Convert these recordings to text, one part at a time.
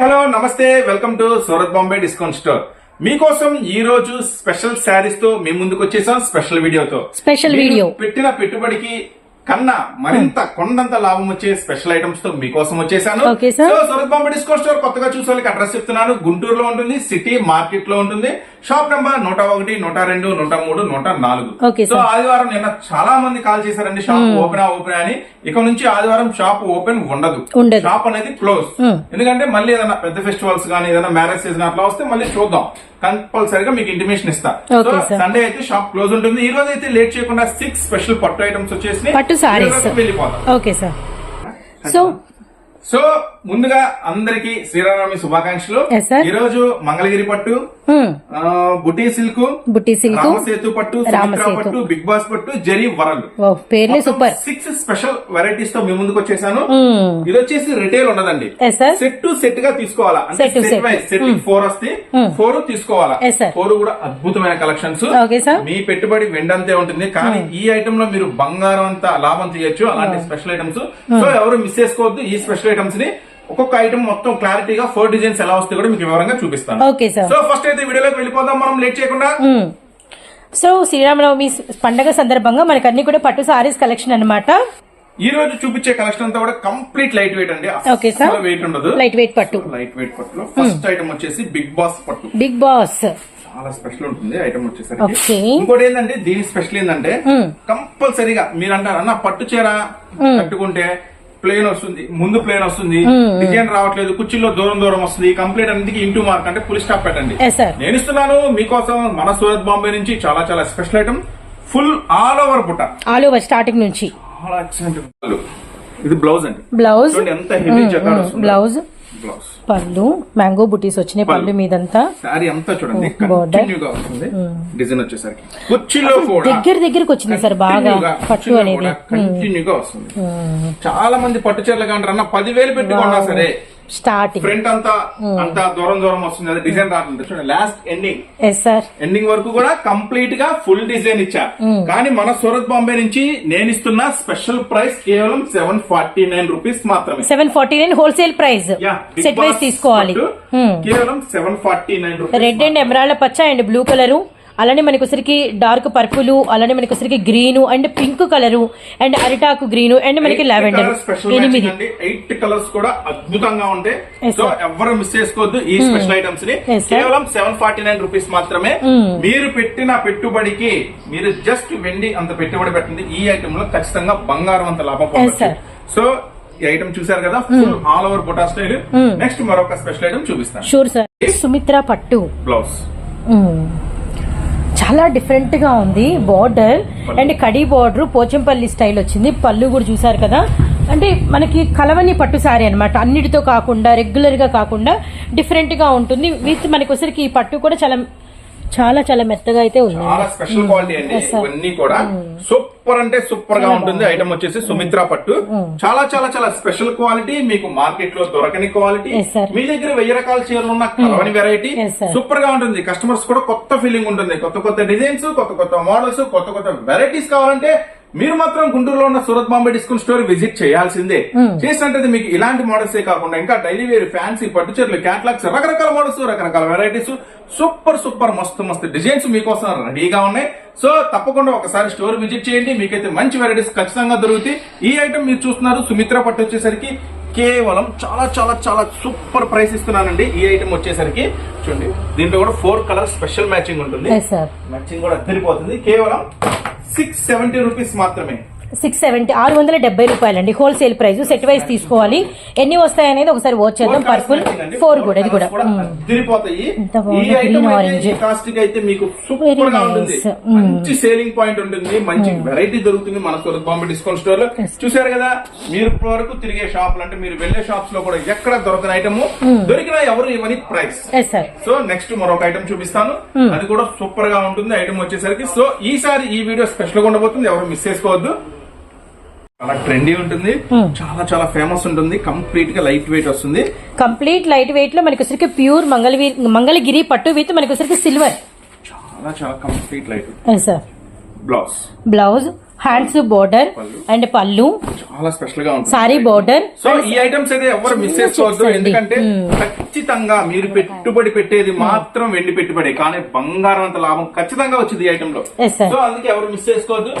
Hello నమస్తే welcome to Surat Bombay discount store. మీకోసం ఈ రోజు స్పెషల్ శారీస్తో మీ ముందుకు వచ్చేసాం స్పెషల్ వీడియోతో. Special video. పెట్టిన పెట్టుబడికి కన్నా మరింత కొండంత లాభం వచ్చే స్పెషల్ ఐటమ్స్తో మీకోసం వచ్చేసాను. So Surat Bombay discount store కొత్తగా చూసే వాళ్ళకి అడ్రస్ చెప్తున్నాను. గుంటూరులో ఉంటుంది సిటీ మార్కెట్లో ఉంటుంది. షాప్ నంబర్ నూట ఒకటి నూట రెండు నూట మూడు నూట నాలుగు. సో. ఆదివారం నిన్న చాలా మంది కాల్ చేశారండి షాప్ ఓపెన్ ఓపెన్ అని. ఇక నుంచి ఆదివారం షాప్ ఓపెన్ ఉండదు. షాప్ అనేది క్లోజ్ Hmm. ఎందుకంటే మళ్ళీ ఏదైనా పెద్ద ఫెస్టివల్స్ కానీ ఏదైనా మ్యారేజ్ సీజన్ అట్లా వస్తే మళ్ళీ చూద్దాం. కంపల్సరీగా మీకు ఇంటిమేషన్ ఇస్తా. Sir. సండే అయితే షాప్ క్లోజ్ ఉంటుంది. ఈ రోజు అయితే లేట్ చేయకుండా సిక్స్ స్పెషల్ పట్టు ఐటమ్స్ వచ్చేసి. వెళ్ళిపోతాం ఓకే సార్ సో సో ముందుగా అందరికి శ్రీరామనవమి శుభాకాంక్షలు. ఈ రోజు మంగళగిరి పట్టు ఆ, బుటీ సిల్క్ బుట్టి సిల్క్ రామసేతు పట్టు. పట్టు బిగ్ బాస్ పట్టు జరీ వరల్ ఓ పేర్లే సూపర్. సిక్స్ స్పెషల్ వెరైటీస్తో మీ ముందుకు వచ్చేసాను. హ్మ్, ఇది వచ్చేసి రిటైల్ ఉండదండి. సెట్ టు సెట్గా తీసుకోవాలా? అంటే సెట్. వైజ్ సెట్ ఫోర్ వస్తే Hmm. ఫోర్ తీసుకోవాలా? Yes, sir. ఫోర్ కూడా అద్భుతమైన కలెక్షన్స్. మీ పెట్టుబడి వెండంతే ఉంటుంది. కానీ ఈ ఐటమ్లో మీరు బంగారం అంతా లాభం తీయొచ్చు అలాంటి స్పెషల్ ఐటమ్స్ సో ఎవరు మిస్ చేసుకోవద్దు. ఈ స్పెషల్ ఐటమ్స్ని ఒక్కొక్క ఐటమ్ మొత్తం క్లారిటీగా ఫోర్ డిజైన్స్ ఎలా వస్తాయి కూడా మీకు వివరంగా చూపిస్తాను. ఓకే సార్ సో ఫస్ట్ అయితే వీడియోలోకి వెళ్ళిపోదాం. మనం లేట్ చేయకుండా. సో శ్రీరామనవమి పండగ సందర్భంగా మనకు అన్ని కూడా పట్టు సారీస్ కలెక్షన్ అన్నమాట. ఈ రోజు చూపించే కలెక్షన్ అంతా కూడా కంప్లీట్ లైట్ వెయిట్ అండి. Okay, sir. వెయిట్ ఉండదు. లైట్ వెయిట్ పట్టు. లైట్ వెయిట్ పట్టులో. ఫస్ట్ ఐటమ్ వచ్చేసి బిగ్ బాస్ పట్టు. బిగ్ బాస్ చాలా స్పెషల్ ఉంటుంది ఐటమ్ వచ్చేసరికి. ఇంకోటి ఏంటంటే దీని స్పెషల్ ఏంటంటే Hmm. కంపల్సరీగా మీరు అంటారు అన్న పట్టు చీర కట్టుకుంటే ప్లేన్ వస్తుంది ముందు ప్లేన్ వస్తుంది డిజైన్ రావట్లేదు కుర్చీలో దూరం దూరం వస్తుంది కంప్లీట్ అన్నిటికీ ఇంటూ మార్క్ అంటే ఫుల్ స్టాప్ పెట్టండి. నేను ఇస్తున్నాను మీకోసం మన సూరత్ బాంబే నుంచి చాలా చాలా special item full all over బుట్ట ఆల్ ఓవర్ స్టార్టింగ్ నుంచి. ఇది బ్లౌజ్ అండి. బ్లౌజ్ ఎంత హెవీ బ్లౌజ్ పళ్ళు మ్యాంగో బుటీస్ వచ్చినాయి పళ్ళు మీదంతా. శారీ అంతా చూడండి Oh. కంటిన్యూగా వస్తుంది. డిజైన్ వచ్చేసరికి. కుర్చీలో కూడా దగ్గర దగ్గరకు వచ్చింది సార్ బాగా పట్టు అనేది. కంటిన్యూగా వస్తుంది. చాలా మంది పట్టు చీరలు కంటారు అన్న పదివేలు పెట్టుకున్నా సరే స్టార్టింగ్ ఫ్రంట్ అంతా అంతా దూరం దూరం వస్తుంది. అది డిజైన్ రాకుండా చూడండి last ending yes sir ending వరకు కూడా కంప్లీట్గా ఫుల్ డిజైన్ ఇచ్చా. కానీ మన సూరత్ బాంబే నుంచి నేను ఇస్తున్న స్పెషల్ ప్రైస్ కేవలం సెవెన్ ఫార్టీ నైన్ రూపీస్ మాత్రమే seven forty nine wholesale price set wise boss తీసుకోవాలి. పట్టు కేవలం seven forty nine red and emerald పచ్చ అండ్ బ్లూ కలరు అలానే మనకి డార్క్ పర్పుల్ అలానే మనకి green and pink colour and అరిటాకు గ్రీన్ అండ్ మనకి లావెండర్ ఎనిమిది. ఎయిట్ కలర్స్ కూడా అద్భుతంగా ఉంటాయి. సో. ఎవరు మిస్ చేసుకోవద్దు ఈ స్పెషల్ ఐటమ్స్ని. కేవలం సెవెన్ ఫార్టీ నైన్ రూపీస్ మాత్రమే మీరు పెట్టిన పెట్టుబడికి మీరు జస్ట్ వెండి అంత పెట్టుబడి పెట్టింది ఈ ఐటమ్లో ఖచ్చితంగా బంగారం అంత లాభం పొందొచ్చు. సో ఈ ఐటమ్ చూసారు కదా? ఫుల్ ఆల్ ఓవర్ బొటా స్టైల్ నెక్స్ట్ మరొక స్పెషల్ ఐటమ్ చూపిస్తాను. షూర్ సార్ సుమిత్ర పట్టు. బ్లౌజ్. చాలా డిఫరెంట్గా ఉంది. బార్డర్ అండ్ కడి బార్డర్ పోచంపల్లి స్టైల్ వచ్చింది. పళ్ళు కూడా చూసారు కదా? అంటే మనకి కలవని పట్టు సారీ అనమాట అన్నిటితో కాకుండా రెగ్యులర్గా కాకుండా డిఫరెంట్గా ఉంటుంది. విత్ మనకి వచ్చరికి ఈ పట్టు కూడా చాలా చాలా చాలా మెత్తగా అయితే ఉంది. చాలా స్పెషల్ క్వాలిటీ అండి. ఇవన్నీ కూడా సూపర్ అంటే సూపర్గా ఉంటుంది. ఐటమ్ వచ్చేసి సుమిత్ర పట్టు. చాలా చాలా చాలా స్పెషల్ క్వాలిటీ మీకు మార్కెట్లో దొరకని క్వాలిటీ. మీ దగ్గర వెయ్యి రకాల చీరలు ఉన్న కలవని వెరైటీ. సూపర్గా ఉంటుంది. కస్టమర్స్ కూడా కొత్త ఫీలింగ్ ఉంటుంది. కొత్త కొత్త డిజైన్స్ కొత్త కొత్త మోడల్స్ కొత్త కొత్త వెరైటీస్ కావాలంటే మీరు మాత్రం గుంటూరులో ఉన్న Surat Bombay discount store visit చేయాల్సిందే. చేసినట్టు మీకు ఇలాంటి మోడల్స్ కాకుండా ఇంకా డైలీ వేర్ ఫ్యాన్సీ పట్టు చీరలు క్యాట్లాగ్స్ రకరకాల మోడల్స్ రకరకాల వెరైటీస్ సూపర్ సూపర్ మస్తు మస్తు డిజైన్స్ మీకోసం రెడీగా ఉన్నాయి. సో తప్పకుండా ఒకసారి స్టోర్ విజిట్ చేయండి. మీకైతే మంచి వెరైటీస్ ఖచ్చితంగా దొరుకుతాయి. ఈ ఐటమ్ మీరు చూస్తున్నారు సుమిత్ర పట్టు వచ్చేసరికి కేవలం చాలా చాలా చాలా సూపర్ ప్రైస్ ఇస్తున్నానండి. ఈ ఐటమ్ వచ్చేసరికి చూడండి దీంట్లో కూడా ఫోర్ కలర్ స్పెషల్ మ్యాచింగ్ ఉంటుంది. మ్యాచింగ్ కూడా అద్దరిపోతుంది. కేవలం సిక్స్ సెవెంటీ రూపీస్ మాత్రమే సిక్స్ సెవెంటీ ఆరు వందల డెబ్బై రూపాయలండి. హోల్సేల్ ప్రైస్ సెట్ వైజ్ తీసుకోవాలి. ఎన్ని వస్తాయి అనేది ఒకసారి వాచ్ చేద్దాం. పర్పుల్ ఫోర్ కూడా ఇది కూడా. ఎంత బాగుంది, ఈ ఐటమ్ green అయితే orange. ఈ కాస్ట్కి అయితే మీకు Very సూపర్గా ఉంటుంది. nice. Mm. మంచి సేలింగ్ పాయింట్ ఉంటుంది. మంచి వెరైటీ దొరుకుతుంది మన బాంబే డిస్కౌంట్ స్టోర్లో. చూసారు కదా మీరు వరకు తిరిగే షాపులు అంటే మీరు వెళ్ళే షాప్స్లో కూడా ఎక్కడ దొరకని ఐటమ్ దొరికినా ఎవరు ఇవ్వని ప్రైస్ సో నెక్స్ట్ మరొక ఐటమ్ చూపిస్తాను. అది కూడా సూపర్గా ఉంటుంది. ఐటమ్ వచ్చేసరికి. సో ఈసారి ఈ వీడియో స్పెషల్గా ఉండబోతుంది. ఎవరు మిస్ చేసుకోవద్దు. చాలా ట్రెండీ ఉంటుంది. చాలా చాలా ఫేమస్ ఉంటుంది. కంప్లీట్గా లైట్ వెయిట్ వస్తుంది. కంప్లీట్ లైట్ వెయిట్లో మనకి వచ్చరికి ప్యూర్ మంగళగిరి మంగళగిరి పట్టు విత్ మనకి వచ్చరికి సిల్వర్ చాలా చాలా complete light sir blouse blouse hands border and పళ్ళు. చాలా స్పెషల్గా ఉంటుంది. సారీ బోర్డర్ సో ఈ ఐటమ్స్ అయితే ఎవరు మిస్ చేసుకోవద్దు. ఎందుకంటే ఖచ్చితంగా మీరు పెట్టుబడి పెట్టేది మాత్రం వెండి పెట్టుబడి. కానీ బంగారం అంత లాభం ఖచ్చితంగా వచ్చింది ఈ ఐటమ్లో. సో అందుకే ఎవరు మిస్ చేసుకోవద్దు.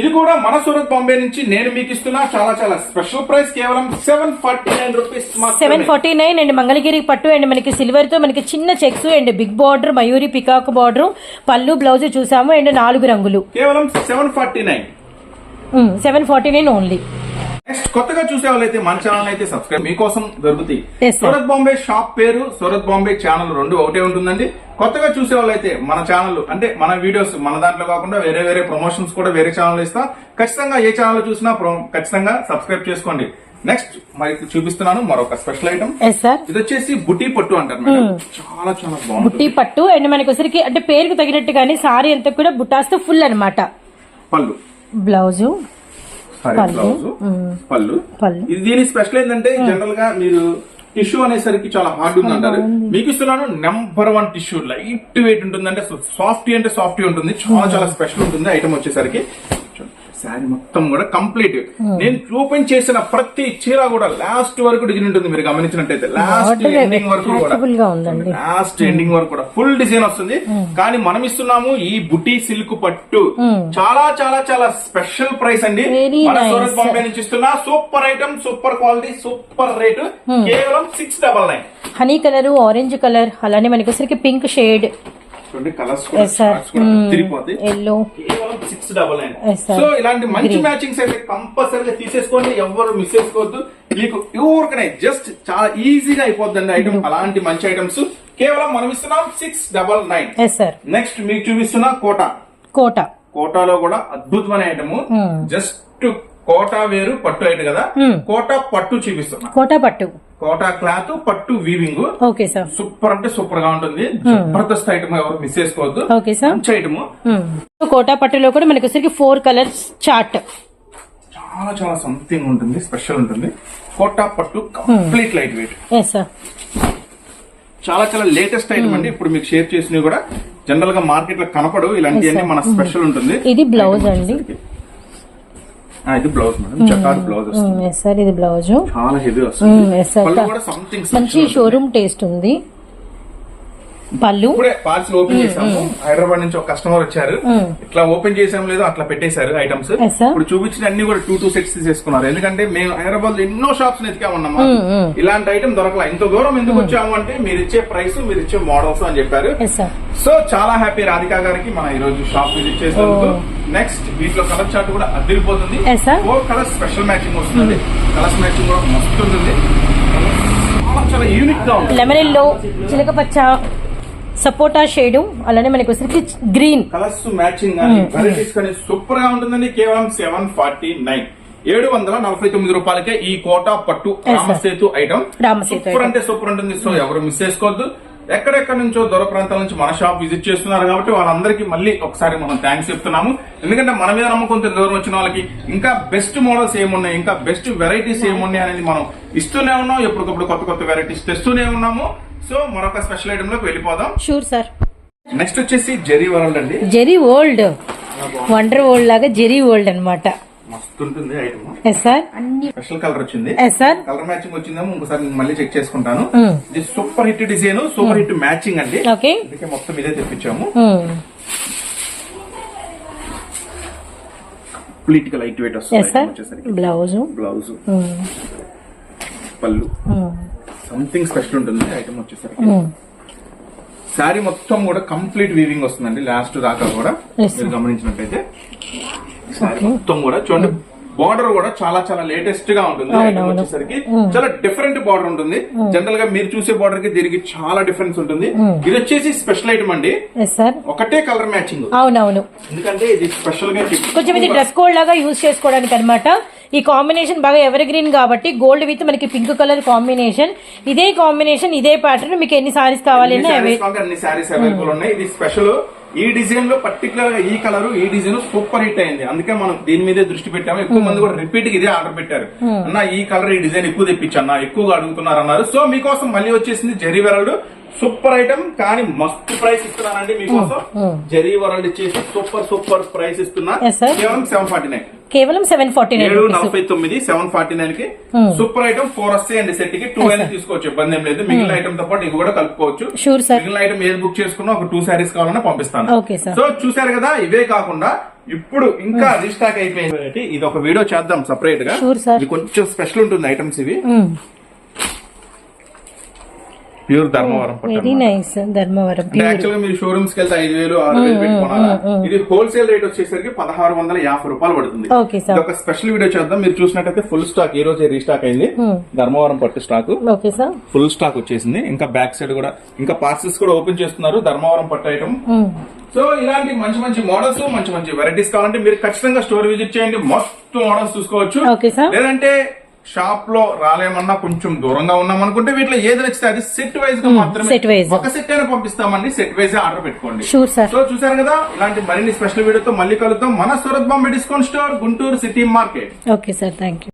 ఇది కూడా మన సూరత్ బాంబే నుంచి నేను మీకు ఇస్తున్నా. చాలా చాలా స్పెషల్ ప్రైస్ కేవలం seven forty nine rupees seven forty nine and Mangalagiri పట్టు అండ్ మనకి సిల్వర్తో మనకి చిన్న checks and big border Mayuri peacock border పళ్ళు బ్లౌజ్ చూసాము అండ్ నాలుగు రంగులు. కేవలం seven forty nine seven forty nine only next కొత్తగా చూసే వాళ్ళైతే మన ఛానల్ అయితే సబ్స్క్రైబ్ మీకోసం దొరుకుతాయి. సూరత్ బాంబే షాప్ పేరు సూరత్ బాంబే ఛానల్ రెండు ఒకటే ఉంటుందండి. కొత్తగా చూసే వాళ్ళైతే మన ఛానల్ అంటే మన వీడియోస్ మన దాంట్లో కాకుండా వేరే వేరే ప్రమోషన్స్ కూడా వేరే ఛానల్ ఇస్తాం. ఖచ్చితంగా ఏ ఛానల్ చూసినా ఖచ్చితంగా సబ్స్క్రైబ్ చేసుకోండి. నెక్స్ట్ మరి చూపిస్తున్నాను మరొక స్పెషల్ ఐటమ్ ఇది వచ్చేసి బుటీ పట్టు అంటారు చాలా చాలా బాగుంటుంది. బుట్టి పట్టు అండ్ మనకి అంటే పేరుకు తగినట్టుగానే సారీ అంతా కూడా బుటాస్తో ఫుల్ అన్నమాట. పళ్ళు. బ్లౌజు పళ్ళు. పళ్ళు. ఇది దీని స్పెషల్ ఏంటంటే జనరల్గా మీరు టిష్యూ అనేసరికి చాలా హార్డ్ ఉంది అంటారు మీకు ఇస్తున్నాను number one tissue. Light weight ఉంటుంది అంటే సాఫ్ట్ అంటే సాఫ్ట్ ఉంటుంది. చాలా చాలా స్పెషల్ ఉంటుంది ఐటమ్ వచ్చేసరికి. శారీ మొత్తం కూడా కంప్లీట్. నేను ఓపెన్ చేసిన ప్రతి చీర కూడా లాస్ట్ వరకు డిజైన్ ఉంటుంది మీరు గమనించినట్టయితే. లాస్ట్ ఎండింగ్ వరకు కూడా. లాస్ట్ ఎండింగ్ వరకు కూడా. ఫుల్ డిజైన్ వస్తుంది. కానీ మనం ఇస్తున్నాము ఈ బుటీ సిల్క్ పట్టు. చాలా చాలా చాలా స్పెషల్ ప్రైస్ అండి. మన nice. సూరత్ బాంబే నుంచి ఇస్తున్నా super item super quality super rate కేవలం six double nine honey colour orange colour అలానే మనకి పింక్ షేడ్ చూడండి colours. తిరిగిపోతాయి yellow six double nine. So ఇలాంటి మంచి. మ్యాచింగ్స్ అయితే కంపల్సరీగా తీసేసుకోండి ఎవరు మిస్ చేసుకోవద్దు. మీకు జస్ట్ చాలా ఈజీగా అయిపోద్దండి ఐటమ్ అలాంటి మంచి ఐటమ్స్ కేవలం మనం ఇస్తున్నాం సిక్స్ డబల్ నైన్ నెక్స్ట్ మీకు చూపిస్తున్న కోట. కోట. కోటాలో కూడా అద్భుతమైన ఐటమ్ Hmm. జస్ట్ కోటా వేరు పట్టు ఐటమ్ కదా? Hmm. కోట పట్టు చూపిస్తున్నా. కోట పట్టు. కోటా క్లాత్ పట్టు వీవింగ్ ఓకే సార్. సూపర్ అంటే సూపర్గా ఉంటుంది. జబర్దస్త్ ఐటమ్ ఎవరు మిస్ చేసుకోవద్దు. Okay sir. మంచి ఐటమ్ కోట పట్టులో కూడా మనకి వచ్చరికి ఫోర్ కలర్స్ చార్ట్ చాలా చాలా సంథింగ్ ఉంటుంది. స్పెషల్ ఉంటుంది. కోటా పట్టు కంప్లీట్ లైట్ వెయిట్ చాలా చాలా లేటెస్ట్ ఐటమ్ అండి. ఇప్పుడు మీకు షేర్ చేసినవి కూడా జనరల్గా మార్కెట్లో కనపడవు. ఇలాంటివన్నీ మన స్పెషల్ ఉంటుంది. ఇది బ్లౌజ్ అండి. ఇది బ్లౌజ్ మేడం. బ్లౌజ్ వస్తుంది. ఎస్ సార్ ఇది బ్లౌజ్. చాలా హెవీ వస్తుంది. కూడా సంథింగ్ మంచి షోరూమ్ టేస్ట్ ఉంది. పళ్ళు. ఇప్పుడే పార్సల్ ఓపెన్ చేసాము హైదరాబాద్ నుంచి ఒక కస్టమర్ వచ్చారు. ఇట్లా ఓపెన్ చేసాం లేదో అట్లా పెట్టేశారు ఐటమ్స్. ఇప్పుడు చూపించిన అన్ని కూడా టూ టూ సెట్స్ తీసేసుకున్నారు. ఎందుకంటే మేము హైదరాబాద్లో ఎన్నో షాప్స్ ఎతికామన్నమా ఇలాంటి ఐటమ్ దొరకలా. ఇంత దూరం ఎందుకు వచ్చాము అంటే మీరు ఇచ్చే ప్రైస్ మీరు ఇచ్చే మోడల్స్ అని చెప్పారు. సో చాలా హ్యాపీ రాధికా గారికి మన ఈ రోజు షాప్ విజిట్ చేసినందుకు నెక్స్ట్ వీటిలో కలర్ చార్ట్ కూడా అదిరిపోతుంది. ఫోర్ కలర్స్ స్పెషల్ మ్యాచింగ్ వస్తుంది. కలర్స్ మ్యాచింగ్ కూడా మస్తు ఉంటుంది. చాలా యూనిక్గా ఉంటుంది. లెమన్ ఎల్లో చిలక పచ్చ సపోటా షేడు అలానే మనకి వచ్చరికి గ్రీన్. కలర్స్ మ్యాచింగ్ కానీ వెరైటీస్ కానీ సూపర్గా ఉంటుందండి. కేవలం సెవెన్ ఫార్టీ నైన్ ఏడు వందల నలభై తొమ్మిది రూపాయలకే ఈ కోటా పట్టు. Ramasetu item super. అంటే సూపర్ ఉంటుంది. సో ఎవరు మిస్ చేసుకోవద్దు. ఎక్కడెక్కడ నుంచో దూర ప్రాంతాల నుంచి మన షాప్ విజిట్ చేస్తున్నారు కాబట్టి వాళ్ళందరికీ మళ్ళీ ఒకసారి మనం థ్యాంక్స్ చెప్తున్నాము. ఎందుకంటే మన మీద నమ్మకంతో దూరం వచ్చిన వాళ్ళకి ఇంకా బెస్ట్ మోడల్స్ ఏమున్నాయి? ఇంకా బెస్ట్ వెరైటీస్ ఏమున్నాయి అనేది మనం ఇస్తూనే ఉన్నాం. ఎప్పటికప్పుడు కొత్త కొత్త వెరైటీస్ తెస్తూనే ఉన్నాము. సో మరొక స్పెషల్ ఐటమ్లోకి వెళ్ళిపోదాం. షూర్ సార్ నెక్స్ట్ వచ్చేసి జెరీ వరల్డ్ అండి. జెరీ ఓల్డ్ వండర్ ఓల్డ్ లాగా జెరీ ఓల్డ్ అన్నమాట. మస్తు ఉంటుంది item yes sir special colour వచ్చింది. ఎస్ సార్ కలర్ మ్యాచింగ్ వచ్చిందేమో ఇంకోసారి నేను మళ్ళీ చెక్ చేసుకుంటాను. ఇది super hit design super hit matching అండి. ఓకే అందుకే మొత్తం ఇదే తెప్పించాము. కంప్లీట్గా లైట్ వెయిట్ వస్తుంది బ్లౌజ్ బ్లౌజ్ పళ్ళు. సంథింగ్ స్పెషల్ ఉంటుంది. ఐటమ్ వచ్చేసరికి. శారీ మొత్తం కూడా కంప్లీట్ వీవింగ్ వస్తుందండి. లాస్ట్ దాకా కూడా మీరు గమనించినట్టయితే. శారీ మొత్తం కూడా చూడండి. బార్డర్ కూడా చాలా చాలా లేటెస్ట్గా ఉంటుంది. ఐటమ్. వచ్చేసరికి చాలా డిఫరెంట్ బార్డర్ ఉంటుంది. జనరల్గా మీరు చూసే బార్డర్కి దీనికి చాలా డిఫరెన్స్ ఉంటుంది. ఇది వచ్చేసి స్పెషల్ ఐటమ్ అండి. ఒకటే కలర్ మ్యాచింగ్ అవునవును. ఎందుకంటే ఇది స్పెషల్గా కొంచెం ఇది డ్రెస్ కోడ్ లాగా యూజ్ చేసుకోవడానికి అనమాట ఈ కాంబినేషన్ బాగా ఎవర్ గ్రీన్ కాబట్టి గోల్డ్ విత్ మనకి పింక్ కలర్ కాంబినేషన్ ఇదే కాంబినేషన్ ఇదే ప్యాటర్న్ మీకు ఎన్ని సారీస్ కావాలి అన్ని శారీస్ అవైలబుల్ ఉన్నాయి. ఇది స్పెషల్ ఈ డిజైన్లో పర్టికులర్గా ఈ కలర్ ఈ డిజైన్ సూపర్ హిట్ అయింది. అందుకే మనం దీని మీదే దృష్టి పెట్టాము. ఎక్కువ మంది కూడా రిపీట్ ఇదే ఆర్డర్ పెట్టారు. అన్న ఈ కలర్ ఈ డిజైన్ ఎక్కువ తెప్పించు అన్న ఎక్కువగా అడుగుతున్నారు అన్నారు. సో మీకోసం మళ్ళీ వచ్చేసింది జెరీ వెరల్డ్ సూపర్ ఐటమ్ కానీ మస్తు ప్రైస్ ఇస్తున్నానండి మీకోసం. జరీ వరల్డ్ ఇచ్చేసి సూపర్ సూపర్ ప్రైస్ ఇస్తున్నా. కేవలం సెవెన్ ఫార్టీ నైన్ కేవలం సెవెన్ ఫార్టీ నైన్ ఏడు నలభై తొమ్మిది సెవెన్ ఫార్టీ నైన్కి Hmm. సూపర్ ఐటమ్ ఫోర్ వస్తాయండి సెట్కి టూ అయినా. తీసుకోవచ్చు ఇబ్బంది ఏం లేదు. మిగిలిన ఐటమ్తో పాటు ఇవి కూడా కలుపుకోవచ్చు. షూర్ సార్ మిగిలిన ఐటమ్ ఏది బుక్ చేసుకున్నా ఒక టూ శారీస్ కావాలన్నా పంపిస్తాను. సో చూసారు కదా ఇవే కాకుండా ఇప్పుడు ఇంకా రీస్టాక్ అయిపోయింది ఇది ఒక వీడియో చేద్దాం సపరేట్గా. కొంచెం స్పెషల్ ఉంటుంది ఐటమ్స్ ఇవి. Pure Dharmavaram very. Nice Dharmavaram యాక్చువల్గా మీరు షోరూమ్స్కి వెళ్తే ఐదు వేలు ఆరు వేలు పెట్టుకోవాలా ఇది హోల్సేల్ రేట్ వచ్చేసరికి పదహారు వందల యాభై రూపాయలు పడుతుంది. ఒక స్పెషల్ వీడియో చేద్దాం. మీరు చూసినట్టయితే ఫుల్ స్టాక్ ఈ రోజే రీస్టాక్ అయింది. ధర్మవరం పట్టు స్టాక్ ఫుల్ స్టాక్ వచ్చేసింది. ఇంకా బ్యాక్ సైడ్ కూడా ఇంకా పార్సల్స్ కూడా ఓపెన్ చేస్తున్నారు. ధర్మవరం పట్టు ఐటమ్ సో ఇలాంటి మంచి మంచి మోడల్స్ మంచి మంచి వెరైటీస్ కావాలంటే మీరు ఖచ్చితంగా స్టోర్ విజిట్ చేయండి. మొత్తం మోడల్స్ చూసుకోవచ్చు. లేదంటే షాప్లో రాలేమన్నా కొంచెం దూరంగా ఉన్నాం అనుకుంటే వీటిలో ఏది నచ్చితే అది సెట్ వైజ్గా మాత్రమే set wise. ఒక సెట్ అయినా పంపిస్తామండి. సెట్ వైజ్ ఆర్డర్ పెట్టుకోండి. సో చూసారు కదా ఇలాంటి మరిన్ని స్పెషల్ వీడియోతో మళ్ళీ కలుద్దాం. మన Surat Bombay discount store Guntur city market. Okay sir thank you